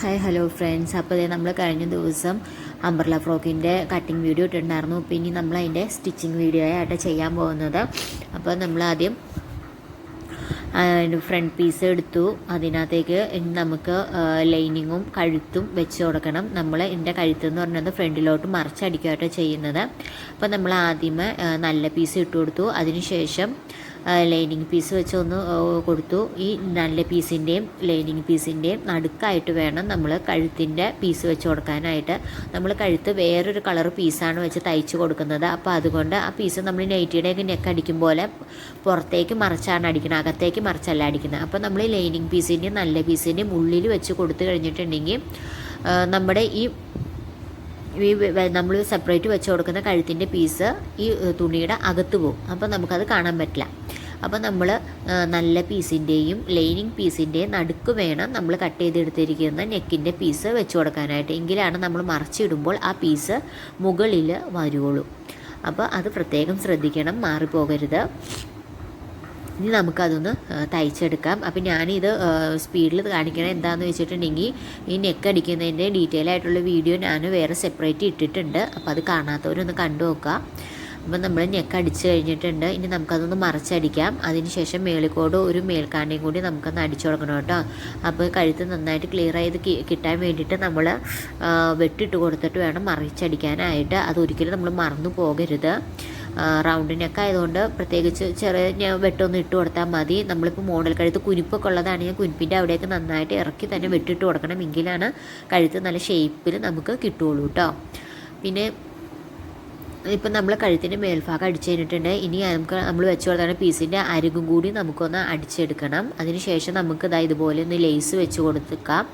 Hi hello friends അപ്പോൾ നമ്മൾ കഴിഞ്ഞ ദിവസം അംബ്രല ഫ്രോക്കിന്റെ കട്ടിങ് വീഡിയോ ഇട്ടിട്ടുണ്ടായിരുന്നു. പിന്നെ നമ്മൾ അതിന്റെ സ്റ്റിച്ചിങ് വീഡിയോ ആയിട്ട് ചെയ്യാൻ പോകുന്നത്. അപ്പോൾ നമ്മൾ ആദ്യം ഫ്രണ്ട് പീസ് എടുത്തു. അതിനകത്തേക്ക് നമുക്ക് ലൈനിങ്ങും കഴുത്തും വെച്ച് കൊടുക്കണം. നമ്മൾ ഇതിന്റെ കഴുത്ത് എന്ന് പറഞ്ഞത് ഫ്രണ്ടിലോട്ട് മറിച്ചടിക്കുകയായിട്ട് ചെയ്യുന്നത്. അപ്പോൾ നമ്മൾ ആദ്യമേ നല്ല പീസ് ഇട്ട് കൊടുത്തു. അതിനുശേഷം ലൈനിങ് പീസ് വെച്ച് ഒന്ന് കൊടുത്തു. ഈ നല്ല പീസിന്റെയും ലൈനിങ് പീസിന്റെയും നടുക്കായിട്ട് വേണം നമ്മൾ കഴുത്തിന്റെ പീസ് വെച്ച് കൊടുക്കാനായിട്ട്. നമ്മൾ കഴുത്ത് വേറൊരു കളർ പീസാണ് വെച്ച് തയ്ച്ച് കൊടുക്കുന്നത്. അപ്പോൾ അതുകൊണ്ട് ആ പീസ് നമ്മൾ നൈറ്റിയുടെയൊക്കെ നെക്ക് അടിക്കും പോലെ പുറത്തേക്ക് മറിച്ചാണ് അടിക്കുന്നത് അകത്തേക്ക് മറിച്ചല്ല അടിക്കുന്നത്. അപ്പോൾ നമ്മൾ ലൈനിങ് പീസിന്റെയും നല്ല പീസിന്റെയും ഉള്ളിൽ വെച്ച് കൊടുത്തു കഴിഞ്ഞിട്ടുണ്ടെങ്കിൽ നമ്മുടെ ഈ ഈ നമ്മൾ സെപ്പറേറ്റ് വെച്ച് കൊടുക്കുന്ന കഴുത്തിന്റെ പീസ് ഈ തുണിയുടെ അകത്ത് പോകും. അപ്പോൾ നമുക്കത് കാണാൻ പറ്റില്ല. അപ്പോൾ നമ്മൾ നല്ല പീസിന്റെയും ലൈനിങ് പീസിന്റെയും നടുക്ക് വേണം നമ്മൾ കട്ട് ചെയ്തെടുത്തിരിക്കുന്ന നെക്കിന്റെ പീസ് വെച്ച് കൊടുക്കാനായിട്ട്. എങ്കിലാണ് നമ്മൾ മറച്ചിടുമ്പോൾ ആ പീസ് മുകളിൽ വരുള്ളൂ അപ്പോൾ അത് പ്രത്യേകം ശ്രദ്ധിക്കണം മാറിപ്പോകരുത്. ഇനി നമുക്കതൊന്ന് തയ്ച്ചെടുക്കാം. അപ്പം ഞാനിത് സ്പീഡിൽ കാണിക്കണത് എന്താണെന്ന് വെച്ചിട്ടുണ്ടെങ്കിൽ ഈ നെക്ക് അടിക്കുന്നതിന്റെ ഡീറ്റെയിൽ ആയിട്ടുള്ള വീഡിയോ ഞാൻ വേറെ സെപ്പറേറ്റ് ഇട്ടിട്ടുണ്ട്. അപ്പോൾ അത് കാണാത്തവരൊന്ന് കണ്ടു നോക്കാം. അപ്പം നമ്മൾ നെക്ക് അടിച്ച് കഴിഞ്ഞിട്ടുണ്ട്. ഇനി നമുക്കതൊന്ന് മറച്ചടിക്കാം. അതിനുശേഷം മേളിക്കോട് ഒരു മേൽക്കാണ്ടയും കൂടി നമുക്കൊന്ന് അടിച്ചു കൊടുക്കണം കേട്ടോ. അപ്പോൾ കഴുത്ത് നന്നായിട്ട് ക്ലിയർ ചെയ്ത് കിട്ടാൻ വേണ്ടിയിട്ട് നമ്മൾ വെട്ടിട്ട് കൊടുത്തിട്ട് വേണം മറിച്ചടിക്കാനായിട്ട്. അതൊരിക്കലും നമ്മൾ മറന്നു പോകരുത്. റൗണ്ട് നെക്ക് ആയതുകൊണ്ട് പ്രത്യേകിച്ച് ചെറിയ വെട്ടൊന്ന് ഇട്ട് കൊടുത്താൽ മതി. നമ്മളിപ്പോൾ മോഡൽ കഴുത്ത് കുനിപ്പൊക്കെ ഉള്ളതാണ്. ഞാൻ കുനിപ്പിന്റെ അവിടെയൊക്കെ നന്നായിട്ട് ഇറക്കി തന്നെ വെട്ടിട്ട് കൊടുക്കണം എങ്കിലാണ് കഴുത്ത് നല്ല ഷേപ്പിൽ നമുക്ക് കിട്ടുള്ളൂ കേട്ടോ. പിന്നെ ഇപ്പം നമ്മൾ കഴുത്തിന്റെ മേൽഭാഗം അടിച്ചു കഴിഞ്ഞിട്ടുണ്ട്. ഇനി നമുക്ക് നമ്മൾ വെച്ച് കൊടുത്താണ് പീസിന്റെ അരികും കൂടി നമുക്കൊന്ന് അടിച്ചെടുക്കണം. അതിനുശേഷം നമുക്ക് ഇതാ ഇതുപോലെ ഒന്ന് ലേസ് വെച്ച് കൊടുത്തേക്കാം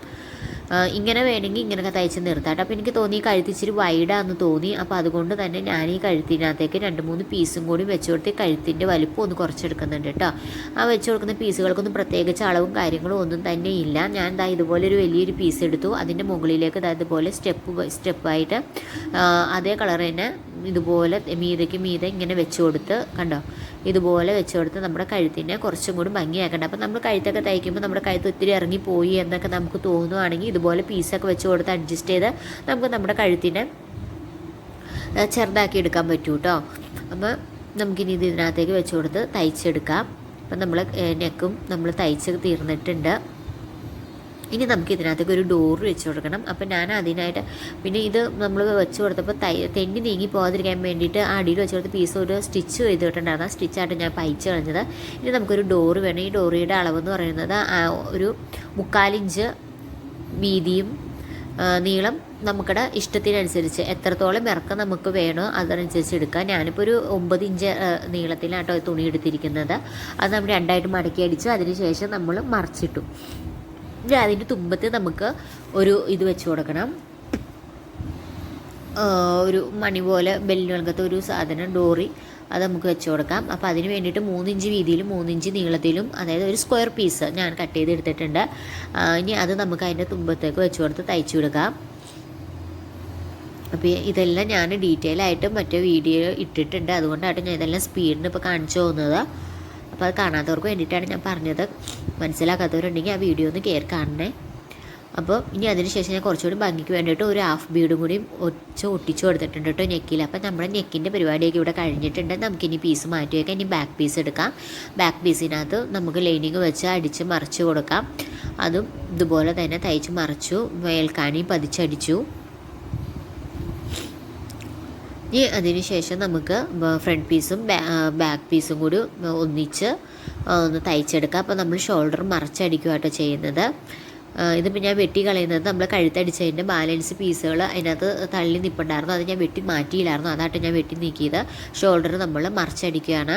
ആ, ഇങ്ങനെ വേണമെങ്കിൽ ഇങ്ങനെയൊക്കെ തയ്ച്ച് നിർത്താം അപ്പോൾ എനിക്ക് തോന്നി ഈ കഴുത്ത് ഇച്ചിരി വൈഡാന്ന് തോന്നി. അപ്പോൾ അതുകൊണ്ട് തന്നെ ഞാൻ ഈ കഴുത്തിനകത്തേക്ക് രണ്ട് മൂന്ന് പീസും കൂടി വെച്ച് കൊടുത്ത് കഴുത്തിന്റെ വലിപ്പം ഒന്ന് കുറച്ചെടുക്കുന്നുണ്ട് കേട്ടോ. ആ വെച്ച് കൊടുക്കുന്ന പീസുകൾക്കൊന്നും പ്രത്യേകിച്ച് അളവും കാര്യങ്ങളും ഒന്നും തന്നെ ഇല്ല. ഞാൻ ദാ ഇതുപോലെ ഒരു വലിയൊരു പീസ് എടുത്തു. അതിന്റെ മുകളിലേക്ക് ദാ ഇതുപോലെ സ്റ്റെപ്പ് സ്റ്റെപ്പായിട്ട് അതേ കളർ തന്നെ ഇതുപോലെ മീതയ്ക്ക് മീത ഇങ്ങനെ വെച്ച് കൊടുത്ത് കണ്ടോ? ഇതുപോലെ വെച്ച് കൊടുത്ത് നമ്മുടെ കഴുത്തിനെ കുറച്ചും കൂടി ഭംഗിയാക്കണ്ട. അപ്പം നമ്മൾ കഴുത്തൊക്കെ തയ്ക്കുമ്പോൾ നമ്മുടെ കഴുത്ത് ഒത്തിരി ഇറങ്ങിപ്പോയി എന്നൊക്കെ നമുക്ക് തോന്നുവാണെങ്കിൽ ഇതുപോലെ പീസൊക്കെ വെച്ച് കൊടുത്ത് അഡ്ജസ്റ്റ് ചെയ്ത് നമുക്ക് നമ്മുടെ കഴുത്തിനെ ചെറുതാക്കി എടുക്കാൻ പറ്റൂ കേട്ടോ അപ്പോൾ നമുക്കിനി ഇത് ഇതിനകത്തേക്ക് വെച്ച് കൊടുത്ത് തയ്ച്ചെടുക്കാം. അപ്പം നമ്മൾ നെക്കും നമ്മൾ തയ്ച്ച് തീർന്നിട്ടുണ്ട്. ഇനി നമുക്ക് ഇതിനകത്തേക്ക് ഒരു ഡോർ വെച്ച് കൊടുക്കണം. അപ്പം ഞാൻ അതിനായിട്ട് പിന്നെ ഇത് നമ്മൾ വെച്ച് കൊടുത്തപ്പോൾ തൈ തെന്നി നീങ്ങി പോകാതിരിക്കാൻ വേണ്ടിയിട്ട് ആ അടിയിൽ വെച്ച് കൊടുത്ത പീസ് ഒരു സ്റ്റിച്ച് ചെയ്തിട്ടുണ്ടായിരുന്നു ആ സ്റ്റിച്ചായിട്ട് ഞാൻ പൈച്ച് കളഞ്ഞത്. ഇനി നമുക്കൊരു ഡോറ് വേണം. ഈ ഡോറിയുടെ അളവെന്ന് പറയുന്നത് ഒരു മുക്കാലിഞ്ച് വീതിയും നീളം നമുക്കിടെ ഇഷ്ടത്തിനനുസരിച്ച് എത്രത്തോളം ഇറക്കം നമുക്ക് വേണോ അതനുസരിച്ച് എടുക്കാം. ഞാനിപ്പോൾ ഒരു ഒമ്പത് ഇഞ്ച് നീളത്തിലാട്ടോ തുണി എടുത്തിരിക്കുന്നത്. അത് നമ്മൾ രണ്ടായിട്ട് മടക്കി അടിച്ചു. അതിനുശേഷം നമ്മൾ മറിച്ചിട്ടു. ഇനി അതിന്റെ തുമ്പത്ത് നമുക്ക് ഒരു ഇത് വെച്ച് കൊടുക്കണം. ഒരു മണി പോലെ ബെല്ലിനകത്ത് ഒരു സാധനം ഡോറി അത് നമുക്ക് വെച്ച് കൊടുക്കാം. അപ്പോൾ അതിന് വേണ്ടിയിട്ട് മൂന്നിഞ്ച് വീതിയിലും മൂന്നിഞ്ച് നീളത്തിലും അതായത് ഒരു സ്ക്വയർ പീസ് ഞാൻ കട്ട് ചെയ്ത് എടുത്തിട്ടുണ്ട്. ഇനി അത് നമുക്ക് അതിന്റെ തുമ്പത്തേക്ക് വെച്ച് കൊടുത്ത് തയ്ച്ചു കൊടുക്കാം. അപ്പോൾ ഇതെല്ലാം ഞാൻ ഡീറ്റെയിൽ ആയിട്ട് മറ്റേ വീഡിയോ ഇട്ടിട്ടുണ്ട്. അതുകൊണ്ടാണ് ഞാൻ ഇതെല്ലാം സ്പീഡിന് ഇപ്പോൾ കാണിച്ചു പോകുന്നത്. അപ്പോൾ അത് കാണാത്തവർക്ക് വേണ്ടിയിട്ടാണ് ഞാൻ പറഞ്ഞത്. മനസ്സിലാക്കാത്തവരുണ്ടെങ്കിൽ ആ വീഡിയോ ഒന്ന് കയറി കാണണേ. അപ്പോൾ ഇനി അതിനുശേഷം ഞാൻ കുറച്ചുകൂടി ഭംഗിക്ക് വേണ്ടിയിട്ട് ഒരു ഹാഫ് ബീഡും കൂടി ഒച്ച ഒട്ടിച്ച് കൊടുത്തിട്ടുണ്ട് കേട്ടോ നെക്കിൽ. അപ്പോൾ നമ്മുടെ നെക്കിന്റെ പരിപാടിയൊക്കെ ഇവിടെ കഴിഞ്ഞിട്ടുണ്ട്. നമുക്കിനി പീസ് മാറ്റി വയ്ക്കാം ഇനി ബാക്ക് പീസ് എടുക്കാം. ബാക്ക് പീസിനകത്ത് നമുക്ക് ലൈനിങ് വെച്ച് അടിച്ച് മറിച്ച് കൊടുക്കാം. അതും ഇതുപോലെ തന്നെ തയ്ച്ച് മറിച്ചു. മേൽക്കാനി പതിച്ചടിച്ചു. ഇനി അതിനുശേഷം നമുക്ക് ഫ്രണ്ട് പീസും ബാക്ക് പീസും കൂടി ഒന്നിച്ച് ഒന്ന് തയ്ച്ചെടുക്കുക അപ്പോൾ നമ്മൾ ഷോൾഡർ മറച്ചടിക്കുകയാട്ടോ ചെയ്യുന്നത്. ഇതിപ്പോൾ ഞാൻ വെട്ടി കളയുന്നത് നമ്മൾ കഴുത്തടിച്ചതിന്റെ ബാലൻസ് പീസുകൾ അതിനകത്ത് തള്ളി നിൽപ്പുണ്ടായിരുന്നു അത് ഞാൻ വെട്ടി മാറ്റിയില്ലായിരുന്നു. അതാട്ടോ ഞാൻ വെട്ടി നീക്കിയത്. ഷോൾഡർ നമ്മൾ മറച്ചടിക്കുകയാണ്.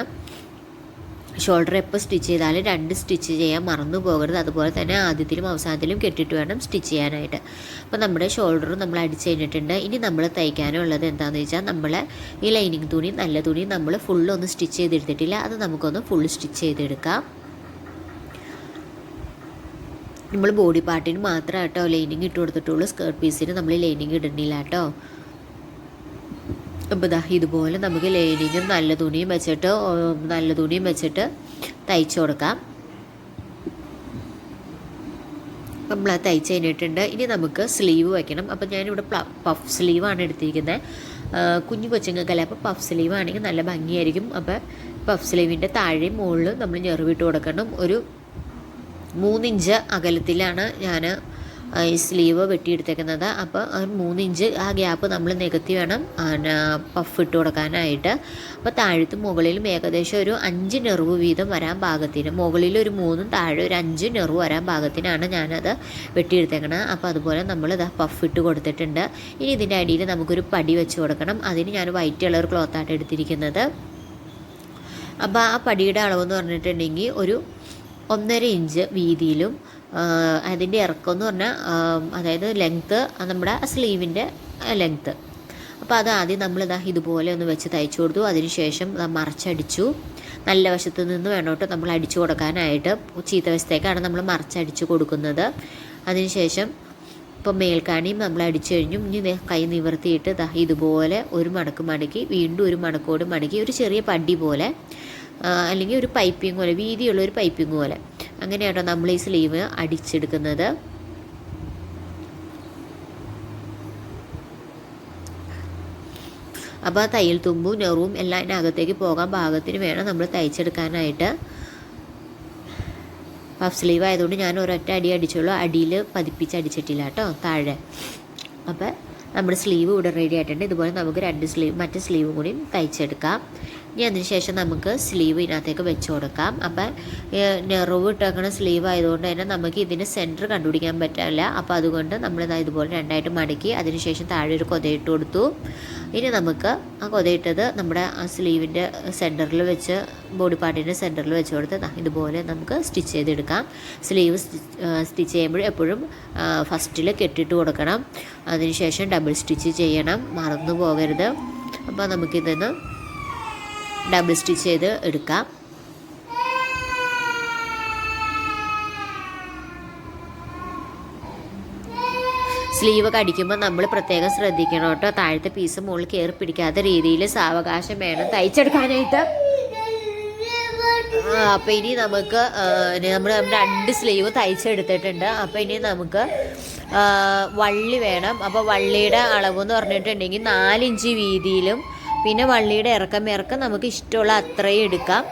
ഷോൾഡർ എപ്പോൾ സ്റ്റിച്ച് ചെയ്താലും രണ്ട് സ്റ്റിച്ച് ചെയ്യാൻ മറന്നു പോകരുത്. അതുപോലെ തന്നെ ആദ്യത്തിലും അവസാനത്തിലും കെട്ടിട്ട് വേണം സ്റ്റിച്ച് ചെയ്യാനായിട്ട്. അപ്പോൾ നമ്മുടെ ഷോൾഡറും നമ്മൾ അടിച്ച് കഴിഞ്ഞിട്ടുണ്ട്. ഇനി നമ്മൾ തയ്ക്കാനുള്ളത് എന്താണെന്ന് വെച്ചാൽ നമ്മൾ ഈ ലൈനിങ് തുണി നല്ല തുണി നമ്മൾ ഫുള്ളൊന്ന് സ്റ്റിച്ച് ചെയ്തെടുത്തിട്ടില്ല അത് നമുക്കൊന്ന് ഫുൾ സ്റ്റിച്ച് ചെയ്തെടുക്കാം. നമ്മൾ ബോഡി പാർട്ടിന് മാത്രമേ കേട്ടോ ലൈനിങ് ഇട്ട് കൊടുത്തിട്ടുള്ളൂ. സ്കേർട്ട് പീസിന് നമ്മൾ ലൈനിങ് ഇടുന്നില്ല കേട്ടോ അപ്പോൾ ഇതാ ഇതുപോലെ നമുക്ക് ലൈനിങ്ങും നല്ല തുണിയും വെച്ചിട്ട് നല്ല തുണിയും വെച്ചിട്ട് തയ്ച്ചു കൊടുക്കാം. നമ്മൾ അത് തയ്ച്ച് കഴിഞ്ഞിട്ടുണ്ട്. ഇനി നമുക്ക് സ്ലീവ് വയ്ക്കണം അപ്പോൾ ഞാനിവിടെ പഫ് സ്ലീവാണ് എടുത്തിരിക്കുന്നത് കുഞ്ഞു കൊച്ചുങ്ങൾക്കല്ല അപ്പോൾ പഫ് സ്ലീവ് ആണെങ്കിൽ നല്ല ഭംഗിയായിരിക്കും. അപ്പോൾ പഫ് സ്ലീവിന്റെ താഴെയും മുകളിലും നമ്മൾ ഞെറിവിട്ട് കൊടുക്കണം. ഒരു മൂന്നിഞ്ച് അകലത്തിലാണ് ഞാൻ ഈ സ്ലീവ് വെട്ടിയെടുത്തേക്കുന്നത്. അപ്പോൾ ആ മൂന്നിഞ്ച് ആ ഗ്യാപ്പ് നമ്മൾ നികത്തി വേണം പഫ് ഇട്ട് കൊടുക്കാനായിട്ട്. അപ്പോൾ താഴത്തും മുകളിലും ഏകദേശം ഒരു അഞ്ച് നെറിവ് വീതം വരാൻ പാകത്തിന്. മുകളിൽ ഒരു മൂന്നും താഴെ ഒരു അഞ്ച് നെറിവ് വരാൻ പാകത്തിനാണ് ഞാനത് വെട്ടിയെടുത്തേക്കണത് അപ്പോൾ അതുപോലെ നമ്മൾ ഇത് പഫ് ഇട്ട് കൊടുത്തിട്ടുണ്ട്. ഇനി ഇതിന്റെ അടിയിൽ നമുക്കൊരു പടി വെച്ച് കൊടുക്കണം. അതിന് ഞാൻ വൈറ്റ് കളർ ക്ലോത്താണ് എടുത്തിരിക്കുന്നത്. അപ്പോൾ ആ പടിയുടെ അളവെന്ന് പറഞ്ഞിട്ടുണ്ടെങ്കിൽ ഒരു ഒന്നര ഇഞ്ച് വീതിയിലും അതിന്റെ ഇറക്കം എന്ന് പറഞ്ഞാൽ അതായത് ലെങ്ത്ത് നമ്മുടെ സ്ലീവിന്റെ ലെങ്ത്ത് അപ്പോൾ അത് ആദ്യം നമ്മളിതാ ഇതുപോലെ ഒന്ന് വെച്ച് തയ്ച്ചു കൊടുത്തു. അതിനുശേഷം മറച്ചടിച്ചു. നല്ല വശത്ത് നിന്ന് വേണോട്ട് നമ്മൾ അടിച്ചു കൊടുക്കാനായിട്ട്. ചീത്ത വശത്തേക്കാണ് നമ്മൾ മറച്ചടിച്ചു കൊടുക്കുന്നത്. അതിനുശേഷം ഇപ്പോൾ മേൽക്കാണിയും നമ്മൾ അടിച്ചു കഴിഞ്ഞു. ഇനി കൈ നിവർത്തിയിട്ട് ഇതുപോലെ ഒരു മടക്ക് മടക്കി വീണ്ടും ഒരു മടക്കോട് മടക്കി ഒരു ചെറിയ പടി പോലെ അല്ലെങ്കിൽ ഒരു പൈപ്പിംഗ് പോലെ വീതിയുള്ള ഒരു പൈപ്പിംഗ് പോലെ. അങ്ങനെയാട്ടോ നമ്മൾ ഈ സ്ലീവ് അടിച്ചെടുക്കുന്നത്. അപ്പോൾ ആ തയ്യൽ തുമ്പും നെറുവും എല്ലാം അതിനകത്തേക്ക് പോകാൻ പാകത്തിന് വേണം നമ്മൾ തയ്ച്ചെടുക്കാനായിട്ട്. പഫ് സ്ലീവ് ആയതുകൊണ്ട് ഞാൻ ഒരൊറ്റ അടി അടിച്ചുള്ളൂ. അടിയിൽ പതിപ്പിച്ച് അടിച്ചിട്ടില്ല കേട്ടോ താഴെ. അപ്പോൾ നമ്മുടെ സ്ലീവ് ഇവിടെ റെഡി ആയിട്ടുണ്ട്. ഇതുപോലെ നമുക്ക് രണ്ട് സ്ലീവ് മറ്റേ സ്ലീവും കൂടി തയ്ച്ചെടുക്കാം. ഇനി അതിനുശേഷം നമുക്ക് സ്ലീവ് ഇതിനകത്തേക്ക് വെച്ച് കൊടുക്കാം. അപ്പം നെറവ് ഇട്ടേക്കണ സ്ലീവ് ആയതുകൊണ്ട് തന്നെ നമുക്ക് ഇതിന് സെന്റർ കണ്ടുപിടിക്കാൻ പറ്റില്ല. അപ്പോൾ അതുകൊണ്ട് നമ്മൾ ഇതുപോലെ രണ്ടായിട്ട് മടക്കി അതിനുശേഷം താഴെ ഒരു കൊതയിട്ട് കൊടുത്തു. ഇനി നമുക്ക് ആ കൊതയിട്ടത് നമ്മുടെ ആ സ്ലീവിന്റെ സെന്ററിൽ വെച്ച് ബോഡി പാർട്ടിന്റെ സെന്ററിൽ വെച്ച് കൊടുത്ത് ഇതുപോലെ നമുക്ക് സ്റ്റിച്ച് ചെയ്തെടുക്കാം. സ്ലീവ് സ്റ്റിച്ച് ചെയ്യുമ്പോൾ എപ്പോഴും ഫസ്റ്റിൽ കെട്ടിട്ട് കൊടുക്കണം. അതിനുശേഷം ഡബിൾ സ്റ്റിച്ച് ചെയ്യണം. മറന്നു പോകരുത്. അപ്പോൾ നമുക്കിതൊന്ന് ഡബിൾ സ്റ്റിച്ച് ചെയ്ത് എടുക്കാം. സ്ലീവ് കടിക്കുമ്പോൾ നമ്മൾ പ്രത്യേകം ശ്രദ്ധിക്കണം കേട്ടോ. താഴത്തെ പീസ് മുകളിൽ കയറി പിടിക്കാത്ത രീതിയിൽ സാവകാശം വേണം തയ്ച്ചെടുക്കാനായിട്ട്. അപ്പം ഇനി നമുക്ക് നമ്മൾ രണ്ട് സ്ലീവ് തയ്ച്ചെടുത്തിട്ടുണ്ട്. അപ്പം ഇനി നമുക്ക് വള്ളി വേണം. അപ്പോൾ വള്ളിയുടെ അളവ് എന്ന് പറഞ്ഞിട്ടുണ്ടെങ്കിൽ നാലിഞ്ച് വീതിയിലും പിന്നെ വള്ളിയുടെ ഇറക്കം ഇറക്കം നമുക്ക് ഇഷ്ടമുള്ള അത്രയും എടുക്കാം.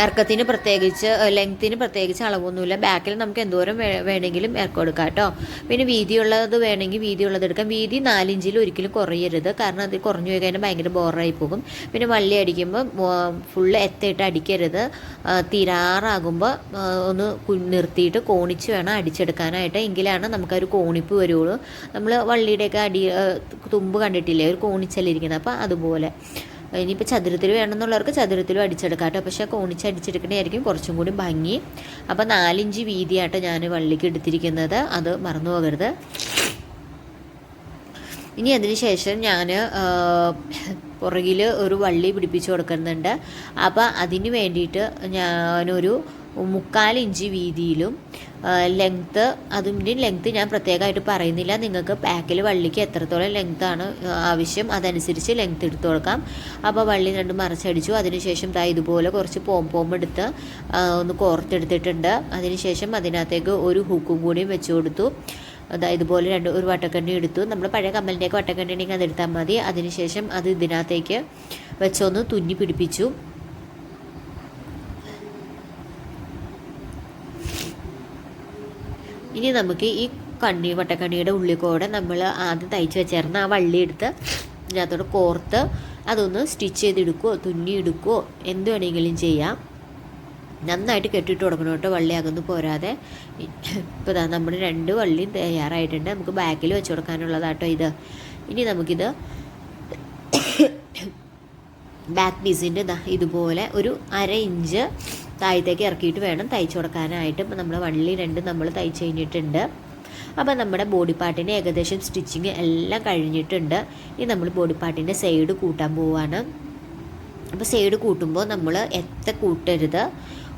ഇറക്കത്തിന് പ്രത്യേകിച്ച് ലെങ്ത്തിന് പ്രത്യേകിച്ച് അളവൊന്നുമില്ല. ബാക്കിൽ നമുക്ക് എന്തോരം വേണമെങ്കിലും ഇറക്കം എടുക്കാം കേട്ടോ. പിന്നെ വീതിയുള്ളത് വേണമെങ്കിൽ വീതിയുള്ളത് എടുക്കാം. വീതി നാലിഞ്ചിൽ ഒരിക്കലും കുറയരുത്. കാരണം അത് കുറഞ്ഞു പോയി കഴിഞ്ഞാൽ ഭയങ്കര ബോറായി പോകും. പിന്നെ വള്ളി അടിക്കുമ്പോൾ ഫുള്ള് എത്തയിട്ട് അടിക്കരുത്. തിരാറാകുമ്പോൾ ഒന്ന് നിർത്തിയിട്ട് കോണിച്ച് വേണം അടിച്ചെടുക്കാനായിട്ട്. എങ്കിലാണ് നമുക്കൊരു കോണിപ്പ് വരുള്ളൂ. നമ്മൾ വള്ളിയുടെയൊക്കെ അടി തുമ്പ് കണ്ടിട്ടില്ലേ? ഒരു കോണിച്ചല്ലിരിക്കുന്നത് അപ്പോൾ അതുപോലെ. ഇനിയിപ്പോൾ ചതുരത്തിൽ വേണമെന്നുള്ളവർക്ക് ചതുരത്തിലും അടിച്ചെടുക്കാം കേട്ടോ. പക്ഷേ കോണിച്ച് അടിച്ചെടുക്കണേയായിരിക്കും കുറച്ചും കൂടി ഭംഗി. അപ്പോൾ നാലിഞ്ച് വീതിയായിട്ട് ഞാൻ വള്ളിക്ക് എടുത്തിരിക്കുന്നത്. അത് മറന്നു പോകരുത്. ഇനി അതിന് ശേഷം ഞാൻ പുറകിൽ ഒരു വള്ളി പിടിപ്പിച്ച് കൊടുക്കുന്നുണ്ട്. അപ്പോൾ അതിന് വേണ്ടിയിട്ട് ഞാനൊരു മുക്കാൽ ഇഞ്ച് വീതിയിലും ലെങ്ത്ത് അതിന്റെ ലെങ്ത്ത് ഞാൻ പ്രത്യേകമായിട്ട് പറയുന്നില്ല. നിങ്ങൾക്ക് പാക്കിൽ വള്ളിക്ക് എത്രത്തോളം ലെങ്ത്താണ് ആവശ്യം അതനുസരിച്ച് ലെങ്ത്ത് എടുത്തു കൊടുക്കാം അപ്പോൾ വള്ളി രണ്ട് മറിച്ചടിച്ചു. അതിനുശേഷം ദാ ഇതുപോലെ കുറച്ച് പോം പോം എടുത്ത് ഒന്ന് കോർത്തെടുത്തിട്ടുണ്ട്. അതിനുശേഷം അതിനകത്തേക്ക് ഒരു ഹുക്കും കൂടിയും വെച്ച് കൊടുത്തു. അതായത് ഇതുപോലെ രണ്ട് ഒരു വട്ടക്കണ്ണി എടുത്തു. നമ്മൾ പഴയ കമ്മലിന്റെയൊക്കെ വട്ടക്കണ്ണി ഉണ്ടെങ്കിൽ അതെടുത്താൽ മതി. അതിനുശേഷം അത് ഇതിനകത്തേക്ക് വെച്ചൊന്ന് തുന്നി പിടിപ്പിച്ചു. ഇനി നമുക്ക് ഈ കണ്ണി വട്ടക്കണ്ണിയുടെ ഉള്ളിൽ നമ്മൾ ആദ്യം തയ്ച്ച് വെച്ചേർന്ന ആ വള്ളി എടുത്ത് ഇതിനകത്തോടെ കോർത്ത് അതൊന്ന് സ്റ്റിച്ച് ചെയ്തെടുക്കുകയോ തുന്നി എടുക്കുകയോ എന്ത് വേണമെങ്കിലും ചെയ്യാം. നന്നായിട്ട് കെട്ടിട്ട് കൊടുക്കണം കേട്ടോ വള്ളി അകന്ന് പോരാതെ. ഇപ്പോൾ ഇതാ നമ്മുടെ രണ്ട് വള്ളിയും തയ്യാറായിട്ടുണ്ട്. നമുക്ക് ബാക്കിൽ വെച്ച് കൊടുക്കാനുള്ളതാട്ടോ ഇത്. ഇനി നമുക്കിത് ബാക്ക് പീസിന്റെ ഇതാ ഇതുപോലെ ഒരു അര ഇഞ്ച് താഴത്തേക്ക് ഇറക്കിയിട്ട് വേണം തയ്ച്ചു കൊടുക്കാനായിട്ട്. നമ്മൾ വള്ളി രണ്ട് നമ്മൾ തയ്ച്ച് കഴിഞ്ഞിട്ടുണ്ട്. അപ്പോൾ നമ്മുടെ ബോഡി പാർട്ടിന്റെ ഏകദേശം സ്റ്റിച്ചിങ് എല്ലാം കഴിഞ്ഞിട്ടുണ്ട്. ഇനി നമ്മൾ ബോഡി പാർട്ടിന്റെ സൈഡ് കൂട്ടാൻ പോവുകയാണ് അപ്പോൾ സൈഡ് കൂട്ടുമ്പോൾ നമ്മൾ എത്ര കൂട്ടരുത്?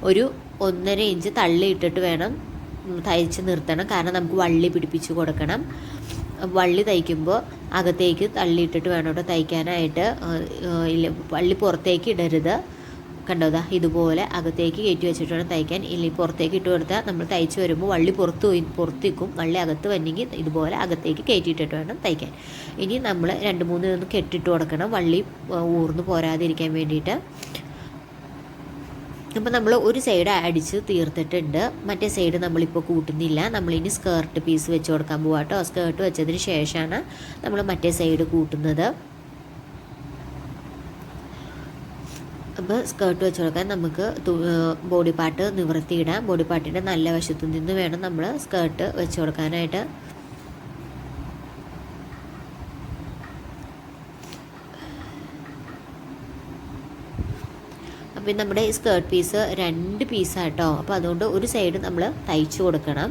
ഒരു ഒന്നര ഇഞ്ച് തള്ളി ഇട്ടിട്ട് വേണം തയ്ച്ച് നിർത്തണം. കാരണം നമുക്ക് വള്ളി പിടിപ്പിച്ച് കൊടുക്കണം. വള്ളി തയ്ക്കുമ്പോൾ അകത്തേക്ക് തള്ളിയിട്ടിട്ട് വേണം കേട്ടോ തയ്ക്കാനായിട്ട്. വള്ളി പുറത്തേക്ക് ഇടരുത്. കണ്ടോ? ദാ ഇതുപോലെ അകത്തേക്ക് കയറ്റി വെച്ചിട്ട് തയ്ക്കാൻ. ഇല്ലെങ്കിൽ പുറത്തേക്ക് ഇട്ട് കൊടുത്താൽ നമ്മൾ തയ്ച്ച് വരുമ്പോൾ വള്ളി പുറത്ത് പോയി പുറത്തേക്കും. വള്ളി അകത്ത് വന്നെങ്കിൽ ഇതുപോലെ അകത്തേക്ക് കയറ്റിയിട്ടിട്ട് വേണം തയ്ക്കാൻ. ഇനി നമ്മൾ രണ്ട് മൂന്ന് ഒന്ന് കെട്ടിട്ട് കൊടുക്കണം. വള്ളി ഊർന്ന് പോരാതിരിക്കാൻ വേണ്ടിയിട്ട്. അപ്പോൾ നമ്മൾ ഒരു സൈഡ് അടിച്ച് തീർത്തിട്ടുണ്ട്. മറ്റേ സൈഡ് നമ്മളിപ്പോൾ കൂട്ടുന്നില്ല. നമ്മളിനി സ്കേർട്ട് പീസ് വെച്ച് കൊടുക്കാൻ പോവാട്ടോ. സ്കേർട്ട് വെച്ചതിന് ശേഷമാണ് നമ്മൾ മറ്റേ സൈഡ് കൂട്ടുന്നത്. അപ്പോൾ സ്കേർട്ട് വെച്ച് കൊടുക്കാൻ നമുക്ക് ബോഡി പാർട്ട് നിവർത്തിയിടാം. ബോഡി പാർട്ടിന്റെ നല്ല വശത്തു നിന്ന് വേണം നമ്മൾ സ്കേർട്ട് വെച്ച് കൊടുക്കാനായിട്ട്. അപ്പം നമ്മുടെ ഈ സ്കേർട്ട് പീസ് രണ്ട് പീസാട്ടോ അപ്പോൾ അതുകൊണ്ട് ഒരു സൈഡ് നമ്മൾ തയ്ച്ചു കൊടുക്കണം.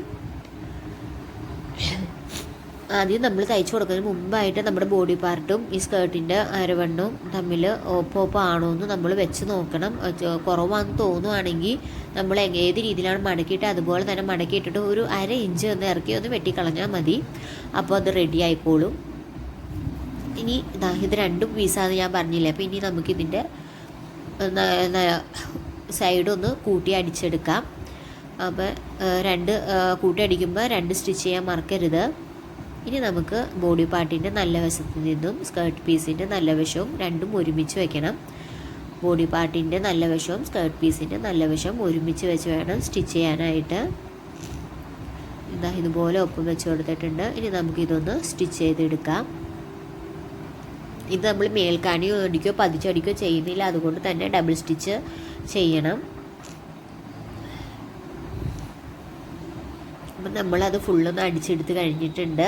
ആദ്യം നമ്മൾ തയ്ച്ചു കൊടുക്കുന്നതിന് മുമ്പായിട്ട് നമ്മുടെ ബോഡി പാർട്ടും ഈ സ്കേർട്ടിന്റെ അരവണ്ണും തമ്മിൽ ഓപ്പോപ്പാണോ എന്ന് നമ്മൾ വെച്ച് നോക്കണം. കുറവാന്ന് തോന്നുവാണെങ്കിൽ നമ്മൾ ഏത് രീതിയിലാണ് മടക്കിയിട്ട് അതുപോലെ തന്നെ മടക്കിയിട്ടിട്ട് ഒരു അര ഇഞ്ച് ഒന്ന് ഇറക്കി ഒന്ന് വെട്ടിക്കളഞ്ഞാൽ മതി. അപ്പോൾ അത് റെഡി ആയിക്കോളും. ഇനി ഇതാ രണ്ടും പീസാന്ന് ഞാൻ പറഞ്ഞില്ലേ. അപ്പോൾ ഇനി നമുക്കിതിന്റെ സൈഡൊന്ന് കൂട്ടി അടിച്ചെടുക്കാം. അപ്പോൾ രണ്ട് കൂട്ടി അടിക്കുമ്പോൾ രണ്ട് സ്റ്റിച്ച് ചെയ്യാൻ മറക്കരുത്. ഇനി നമുക്ക് ബോഡി പാർട്ടിന്റെ നല്ല വശത്ത് നിന്നും സ്കേർട്ട് പീസിന്റെ നല്ല വശവും രണ്ടും ഒരുമിച്ച് വെക്കണം. ബോഡി പാർട്ടിന്റെ നല്ല വശവും സ്കേർട്ട് പീസിന്റെ നല്ല വശവും ഒരുമിച്ച് വെച്ച് വേണം സ്റ്റിച്ച് ചെയ്യാനായിട്ട്. ഇതാ ഇതുപോലെ ഒപ്പം വെച്ച് കൊടുത്തിട്ടുണ്ട്. ഇനി നമുക്കിതൊന്ന് സ്റ്റിച്ച് ചെയ്തെടുക്കാം. ഇത് നമ്മൾ മേൽക്കാണിയോ അടിക്കോ പതിച്ചടിക്കോ ചെയ്യുന്നില്ല. അതുകൊണ്ട് തന്നെ ഡബിൾ സ്റ്റിച്ച് ചെയ്യണം. അപ്പം നമ്മളത് ഫുള്ളൊന്ന് അടിച്ചെടുത്ത് കഴിഞ്ഞിട്ടുണ്ട്.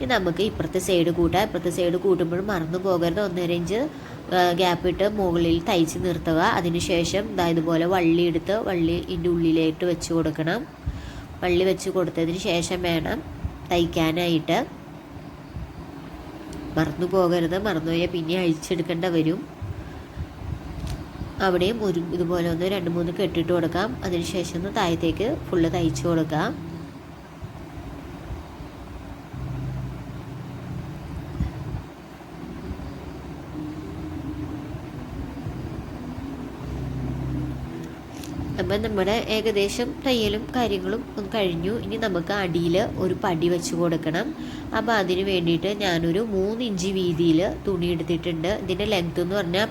ഇനി നമുക്ക് ഇപ്പുറത്തെ സൈഡ് കൂട്ടാം. ഇപ്പുറത്തെ സൈഡ് കൂട്ടുമ്പോഴും മറന്നു പോകരുത്. ഒന്നര ഇഞ്ച് ഗ്യാപ്പ് ഇട്ട് മുകളിൽ തയ്ച്ച് നിർത്തുക. അതിനുശേഷം ദാ ഇതുപോലെ വള്ളി എടുത്ത് വള്ളി ഇതിന്റെ ഉള്ളിലേക്ക് വെച്ച് കൊടുക്കണം. വള്ളി വെച്ച് കൊടുത്തതിന് ശേഷം വേണം തയ്ക്കാനായിട്ട്. മറന്നു പോകരുത്. മറന്നുപോയാൽ പിന്നെ അഴിച്ചെടുക്കേണ്ട വരും. അവിടെയും ഒരു ഇതുപോലെ ഒന്ന് രണ്ട് മൂന്ന് കെട്ടിട്ട് കൊടുക്കാം. അതിനുശേഷം ഒന്ന് താഴത്തേക്ക് ഫുള്ള് തയ്ച്ചു കൊടുക്കാം. അപ്പം നമ്മുടെ ഏകദേശം തയ്യലും കാര്യങ്ങളും കഴിഞ്ഞു. ഇനി നമുക്ക് അടിയിൽ ഒരു പടി വെച്ച് കൊടുക്കണം. അപ്പോൾ അതിന് വേണ്ടിയിട്ട് ഞാനൊരു മൂന്ന് ഇഞ്ച് വീതിയിൽ തുണി എടുത്തിട്ടുണ്ട്. ഇതിന്റെ ലെങ്ത് എന്ന് പറഞ്ഞാൽ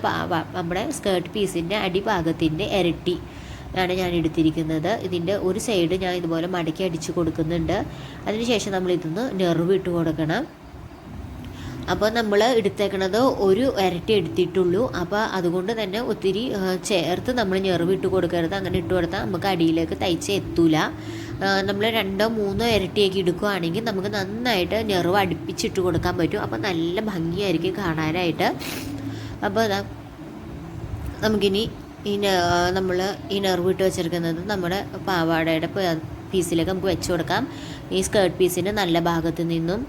നമ്മുടെ സ്കേർട്ട് പീസിന്റെ അടിഭാഗത്തിന്റെ ഇരട്ടി ആണ് ഞാൻ എടുത്തിരിക്കുന്നത്. ഇതിന്റെ ഒരു സൈഡ് ഞാൻ ഇതുപോലെ മടക്കി അടിച്ച് കൊടുക്കുന്നുണ്ട്. അതിനുശേഷം നമ്മൾ ഇതൊന്ന് നെറുവിട്ട് ഇട്ട് കൊടുക്കണം. അപ്പോൾ നമ്മൾ എടുത്തേക്കണത് ഒരു ഇരട്ടി എടുത്തിട്ടുള്ളൂ. അപ്പോൾ അതുകൊണ്ട് തന്നെ ഒത്തിരി ചേർത്ത് നമ്മൾ ഞെറിവിട്ട് കൊടുക്കരുത്. അങ്ങനെ ഇട്ട് കൊടുത്താൽ നമുക്ക് അടിയിലേക്ക് തയ്ച്ച് എത്തൂല. നമ്മൾ രണ്ടോ മൂന്നോ ഇരട്ടിയൊക്കെ എടുക്കുകയാണെങ്കിൽ നമുക്ക് നന്നായിട്ട് ഞെറിവ് അടുപ്പിച്ചിട്ട് കൊടുക്കാൻ പറ്റും. അപ്പോൾ നല്ല ഭംഗിയായിരിക്കും കാണാനായിട്ട്. അപ്പോൾ അതാ നമുക്കിനി ഈ നമ്മൾ ഈ നെർവ് ഇട്ട് വെച്ചിരിക്കുന്നത് നമ്മുടെ പാവാടയുടെ പീസിലേക്ക് നമുക്ക് വെച്ച് കൊടുക്കാം. ഈ സ്കേർട്ട് പീസിന്റെ നല്ല ഭാഗത്ത് നിന്നും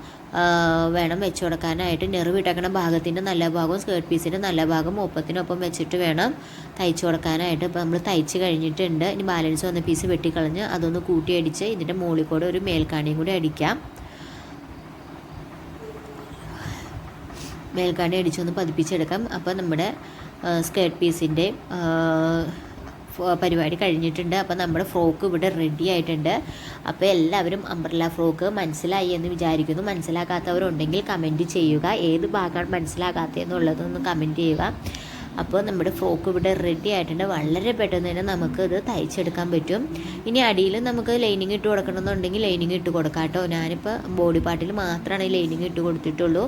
വേണം വെച്ച് കൊടുക്കാനായിട്ട്. നെറിവ് ഇട്ടേക്കണ ഭാഗത്തിന്റെ നല്ല ഭാഗവും സ്കേർട്ട് പീസിന്റെ നല്ല ഭാഗം ഒപ്പത്തിനൊപ്പം വെച്ചിട്ട് വേണം തയ്ച്ച് കൊടുക്കാനായിട്ട്. ഇപ്പോൾ നമ്മൾ തയ്ച്ച് കഴിഞ്ഞിട്ടുണ്ട്. ഇനി ബാലൻസ് വന്ന പീസ് വെട്ടിക്കളഞ്ഞ് അതൊന്ന് കൂട്ടി അടിച്ച് ഇതിന്റെ മുകളിൽ കൂടെ ഒരു മേൽക്കാണിയും കൂടി അടിക്കാം. മേൽക്കാണി അടിച്ചൊന്ന് പതിപ്പിച്ചെടുക്കാം. അപ്പോൾ നമ്മുടെ സ്കേർട്ട് പീസിന്റെ പരിപാടി കഴിഞ്ഞിട്ടുണ്ട്. അപ്പോൾ നമ്മുടെ ഫ്രോക്ക് ഇവിടെ റെഡി ആയിട്ടുണ്ട്. അപ്പോൾ എല്ലാവരും അംബ്രല്ല ഫ്രോക്ക് മനസ്സിലായി എന്ന് വിചാരിക്കുന്നു. മനസ്സിലാക്കാത്തവരുണ്ടെങ്കിൽ കമന്റ് ചെയ്യുക. ഏത് ഭാഗമാണ് മനസ്സിലാകാത്തതെന്നുള്ളതൊന്ന് കമന്റ് ചെയ്യുക. അപ്പോൾ നമ്മുടെ ഫ്രോക്ക് ഇവിടെ റെഡി ആയിട്ടുണ്ട്. വളരെ പെട്ടെന്ന് തന്നെ നമുക്ക് ഇത് തയ്ച്ചെടുക്കാൻ പറ്റും. ഇനി അടിയിൽ നമുക്ക് ലൈനിങ് ഇട്ട് കൊടുക്കണമെന്നുണ്ടെങ്കിൽ ലൈനിങ് ഇട്ട് കൊടുക്കാം കേട്ടോ. ഞാനിപ്പോൾ ബോഡി പാർട്ടിൽ മാത്രമാണ് ഈ ലൈനിങ് ഇട്ട് കൊടുത്തിട്ടുള്ളൂ.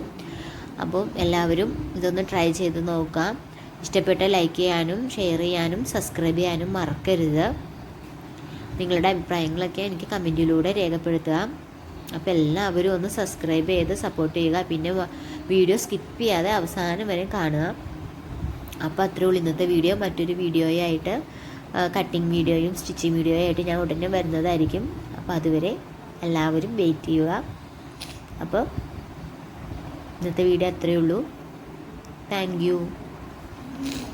അപ്പോൾ എല്ലാവരും ഇതൊന്ന് ട്രൈ ചെയ്ത് നോക്കാം. ഇഷ്ടപ്പെട്ട ലൈക്ക് ചെയ്യാനും ഷെയർ ചെയ്യാനും സബ്സ്ക്രൈബ് ചെയ്യാനും മറക്കരുത്. നിങ്ങളുടെ അഭിപ്രായങ്ങളൊക്കെ എനിക്ക് കമന്റിലൂടെ രേഖപ്പെടുത്തുക. അപ്പോൾ എല്ലാവരും ഒന്ന് സബ്സ്ക്രൈബ് ചെയ്ത് സപ്പോർട്ട് ചെയ്യുക. പിന്നെ വീഡിയോ സ്കിപ്പ് ചെയ്യാതെ അവസാനം വരെ കാണുക. അപ്പോൾ അത്രേ ഉള്ളൂ ഇന്നത്തെ വീഡിയോ മറ്റൊരു വീഡിയോയായിട്ട് കട്ടിങ് വീഡിയോയും സ്റ്റിച്ചിങ് വീഡിയോ ആയിട്ട് ഞാൻ ഉടനെ വരുന്നതായിരിക്കും. അപ്പോൾ അതുവരെ എല്ലാവരും വെയിറ്റ് ചെയ്യുക. അപ്പോൾ ഇന്നത്തെ വീഡിയോ അത്രയേ ഉള്ളൂ. Thank Thank you.